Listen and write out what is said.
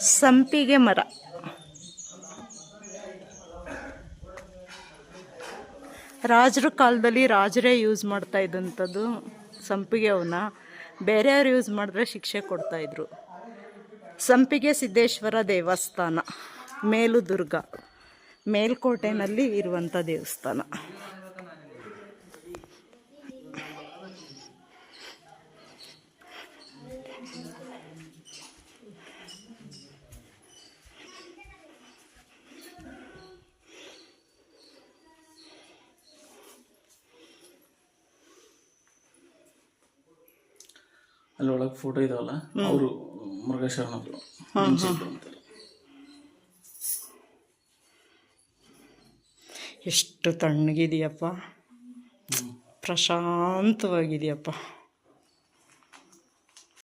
ಸಂಪಿಗೆ ಮರ. ರಾಜರ ಕಾಲದಲ್ಲಿ ರಾಜರೇ ಯೂಸ್ ಮಾಡ್ತಾ ಇದ್ದಂಥದ್ದು ಸಂಪಿಗೆ ಅವನ್ನ ಬೇರೆಯವ್ರು ಯೂಸ್ ಮಾಡಿದ್ರೆ ಶಿಕ್ಷೆ ಕೊಡ್ತಾಯಿದ್ರು ಸಂಪಿಗೆ ಸಿದ್ದೇಶ್ವರ ದೇವಸ್ಥಾನ, ಮೇಲುದುರ್ಗ, ಮೇಲ್ಕೋಟೆನಲ್ಲಿ ಇರುವಂಥ ದೇವಸ್ಥಾನ. ಅಲ್ಲಿ ಒಳಗೆ ಫೋಟೋ ಇದಾವಲ್ಲ ಅವರು ಮೃಗಶರಣರು ಅಂತಾರೆ? ಎಷ್ಟು ತಣ್ಣಗಿದೆಯಪ್ಪ. ಪ್ರಶಾಂತವಾಗಿದೆಯಪ್ಪ.